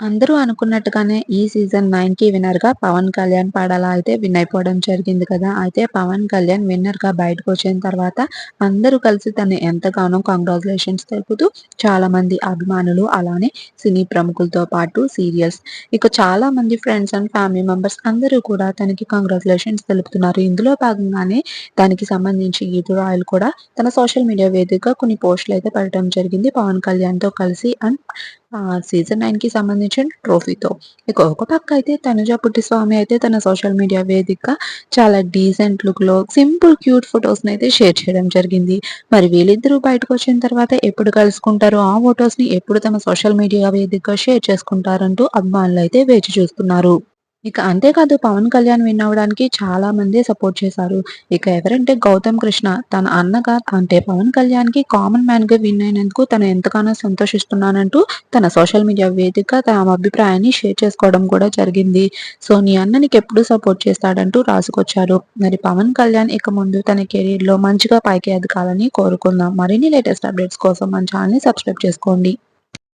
అందరూ అనుకున్నట్టుగానే ఈ సీజన్ 9కి విన్నర్‌గా పవన్ కళ్యాణ్ పాడాల అయితే విన్ అయిపోవడం జరిగింది కదా! అయితే పవన్ కళ్యాణ్ విన్నర్‌గా బయటకొచ్చిన తర్వాత అందరూ కలిసి తను ఎంతగానో కంగ్రాచులేషన్స్ తెలుపుతూ చాలామంది అభిమానులు అలానే సినీ ప్రముఖులతో పాటు సీరియల్స్ ఇక చాలామంది ఫ్రెండ్స్ అండ్ ఫ్యామిలీ మెంబర్స్ అందరూ కూడా తనకి కంగ్రాచులేషన్స్ తెలుపుతున్నారు. ఇందులో భాగంగానే దానికి సంబంధించి గీతురాయలు కూడా తన సోషల్ మీడియా వేదికగా కొన్ని పోస్టులు అయితే పెట్టడం జరిగింది. పవన్ కళ్యాణ్‌తో కలిసి అండ్ సీజన్ నైన్కి సంబంధించిన ట్రోఫీతో. ఇక ఒక పక్క అయితే తనుజ పుట్టిస్వామి అయితే తన సోషల్ మీడియా వేదికగా చాలా డీసెంట్ లుక్‌లో సింపుల్ క్యూట్ ఫోటోస్‌నైతే షేర్ చేయడం జరిగింది. మరి వీళ్ళిద్దరూ బయటకు వచ్చిన తర్వాత ఎప్పుడు కలుసుకుంటారు ఆ ఫొటోస్ని ఎప్పుడు తమ సోషల్ మీడియా వేదికగా షేర్ చేసుకుంటారంటూ అభిమానులు అయితే వేచి చూస్తున్నారు. ఇక అంతేకాదు పవన్ కళ్యాణ్ విన్ అవ్వడానికి చాలా మంది సపోర్ట్ చేశారు. ఇక ఎవరంటే గౌతమ్ కృష్ణ తన అన్నగా అంటే పవన్ కళ్యాణ్కి కామన్ మ్యాన్గా విన్ అయినందుకు తను ఎంతగానో సంతోషిస్తున్నానంటూ తన సోషల్ మీడియా వేదిక తమ అభిప్రాయాన్ని షేర్ చేసుకోవడం కూడా జరిగింది. సో నీ అన్న నీకెప్పుడు సపోర్ట్ చేస్తాడంటూ రాసుకొచ్చారు. మరి పవన్ కళ్యాణ్ ఇక ముందు తన కెరీర్‌లో మంచిగా పైకి ఎదగాలని కోరుకుందాం. మరిన్ని లేటెస్ట్ అప్డేట్స్ కోసం మన ఛానెల్‌ని సబ్స్క్రైబ్ చేసుకోండి.